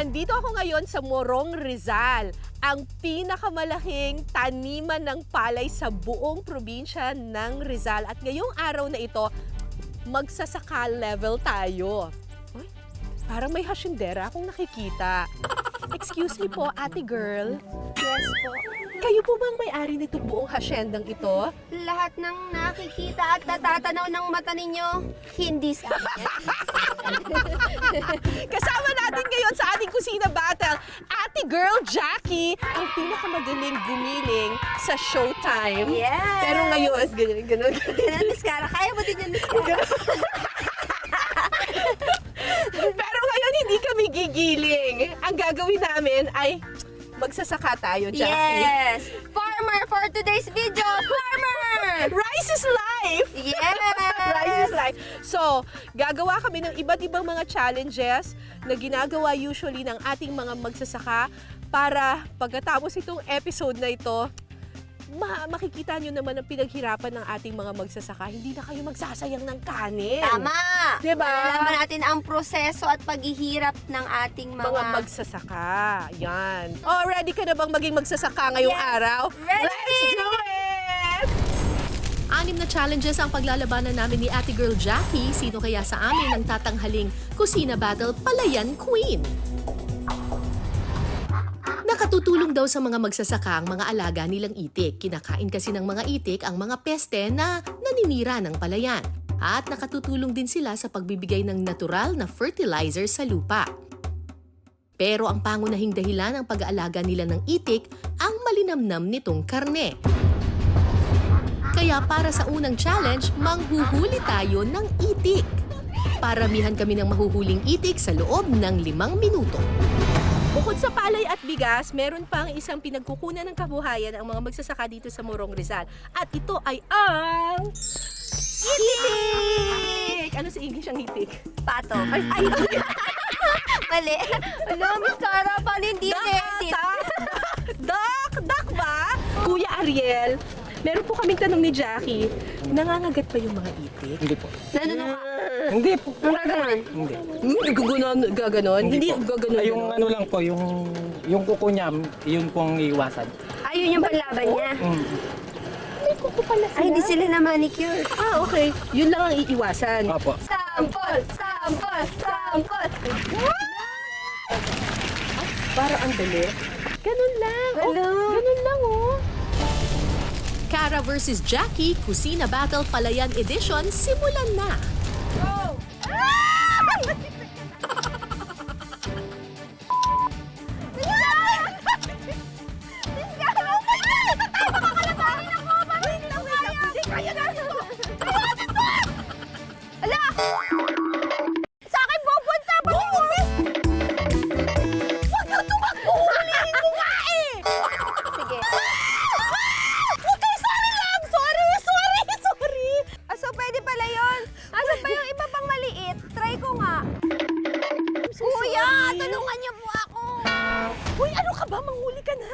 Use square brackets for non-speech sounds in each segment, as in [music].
Andito ako ngayon sa Morong Rizal, ang pinakamalaking taniman ng palay sa buong probinsya ng Rizal. At ngayong araw na ito, magsasaka level tayo. Uy, parang may hasyendera akong nakikita. Excuse me po, ate girl. Yes po. Kayo po bang may-ari nitong buong hasyendang ito? Lahat ng nakikita at natatanaw ng mata ninyo, hindi sa akin. [laughs] Kasama natin ngayon sa ating kusina battle, ate girl Jackie, ang pinakamagaling gumiling sa Showtime. Yes! Pero ngayon, ganyan, ganun. Ganun, Miss Cara. Kaya mo din yan, Miss Cara. [laughs] Pero ngayon, hindi kami gigiling. Ang gagawin namin ay magsasaka tayo, Jackie. Yes! Farmer for today's video! Rice is life! Yes! [laughs] Rice is life. So, gagawa kami ng iba't ibang mga challenges na ginagawa usually ng ating mga magsasaka para pagkatapos itong episode na ito, ma- makikita nyo naman ang pinaghirapan ng ating mga magsasaka. Hindi na kayo magsasayang ng kanin. Tama! Diba? Malalaman natin ang proseso at paghihirap ng ating mga... Mga magsasaka. Yan. Oh, ready ka na bang maging magsasaka ngayong Yes. araw? Ready! Let's do! Anim na challenges ang paglalabanan namin ni Ate Girl Jackie. Sino kaya sa amin ang tatanghaling Kusina Battle Palayan Queen? Nakatutulong daw sa mga magsasaka ang mga alaga nilang itik. Kinakain kasi ng mga itik ang mga peste na naninira ng palayan. At nakatutulong din sila sa pagbibigay ng natural na fertilizer sa lupa. Pero ang pangunahing dahilan ng pag-aalaga nila ng itik ang malinamnam nitong karne. Kaya para sa unang challenge, manghuhuli tayo ng itik. Paramihan kami ng mahuhuling itik sa loob ng limang minuto. Bukod sa palay at bigas, meron pang isang pinagkukunan ng kabuhayan ang mga magsasaka dito sa Morong Rizal. At ito ay ang... Itik! Ano sa English ang itik? Pato. Ay, ay. [laughs] Mali. Alam, Miss Cara, paano hindi edit? Dak! Dak ba? Kuya Ariel, meron po kaming tanong ni Jackie. Nangangagat pa yung mga itik? Hindi po. Nanunuka. Hindi po. Ang gagawin? Hindi. Hmm, gaganon, gaganon? Hindi, po. gaganon. Ay, yung ano lang po, yung yung kuko niya, yun pong iwasan. Ayun yung panlaban niya. Mm. May kuko pala sila. Ay, hindi sila na manicure. Ah, okay. Yun lang ang iiwasan. Opo. Sample! Sample! Sample! Para ang dali. Ganun lang. Oh, Hello? ganun lang, oh. Cara versus Jackie, Kusina Battle Palayan Edition, simulan na! Ba? Manghuli ka na.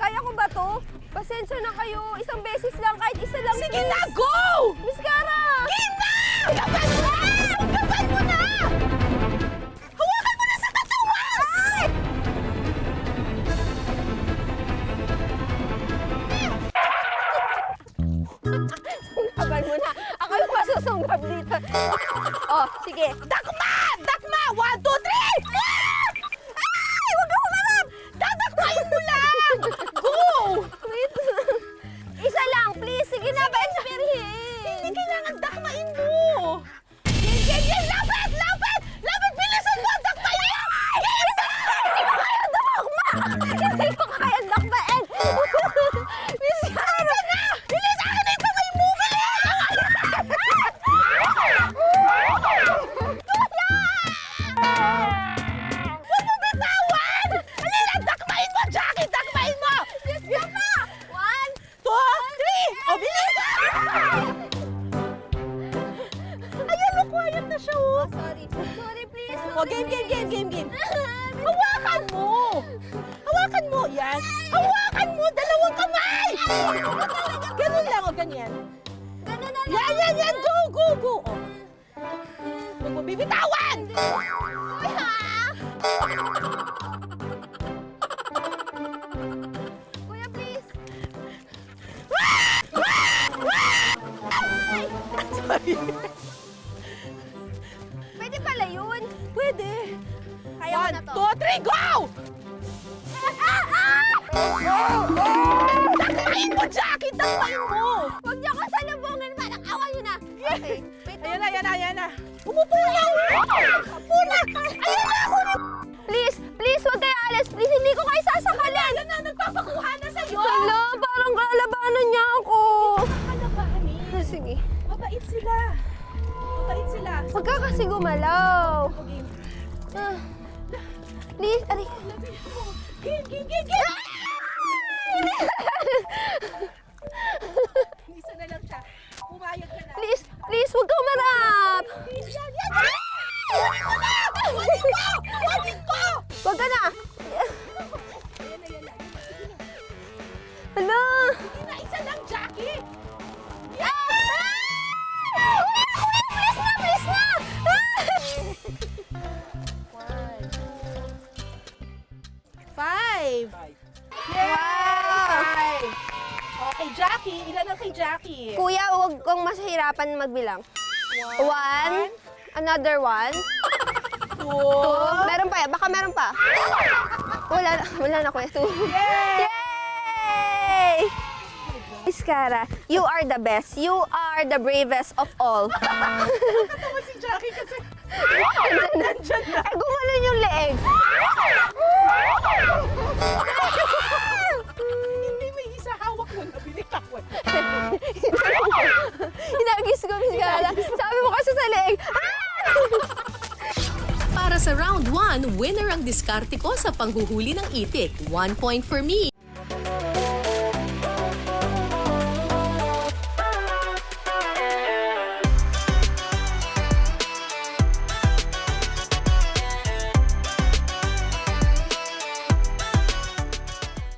Kaya ko ba to? Pasensya na kayo. Isang beses lang, kahit isa lang. Sige please. na, go! Miss Cara! Game na! Mo na! Gaban mo na! Hawakan mo na sa katawan! Ay! Sunggaban mo na. Ako yung masusunggab dito. Oh, sige. Dakma! Dakma! One, two, three! Ah! Lang, please. Sige na, ba Hindi kailangan dakmain mo! game, game, game, game, game. Hawakan mo! Hawakan mo, yan. Hawakan mo, dalawang kamay! Ganun lang, o, ganyan. Yan, yan, yan, go, go, go. O. Huwag mo bibitawan! Kuya, please. Ay! Sorry. Kaya ko One, na to. two, three, go! Takpain mo, Jackie! Takpain mo! Huwag niyo ako salubungin, parang awa niyo na. Okay, wait Ayan na, ayan na, ayan na. Umupo! Punak! Ayan na ako na! Please, please, huwag kayo alis. Please, hindi ko kayo sasakalin. Ayan na, nagpapakuha na sa'yo! Hala, parang kalabanan niya ako. Kalabani. Ah, Sige. Mabait sila. Mabait sila. Huwag ka kasi gumalaw. Ah. Please, ari. Isa na lang siya. Pumayag ka na. Please, please, huwag ka umarap. Yan, yan, yan! Jackie? Kuya, huwag kang masahirapan magbilang. One. Another one. Two. Two. Meron pa, baka meron pa. Wala, wala na kuya. Two. Yay! Yay! Iskara, you are the best. You are the bravest of all. Tawa si Jackie kasi nandyan na. Ay, gumanon yung leeg. [laughs] 1, winner ang diskarte ko sa panghuhuli ng itik. One point for me.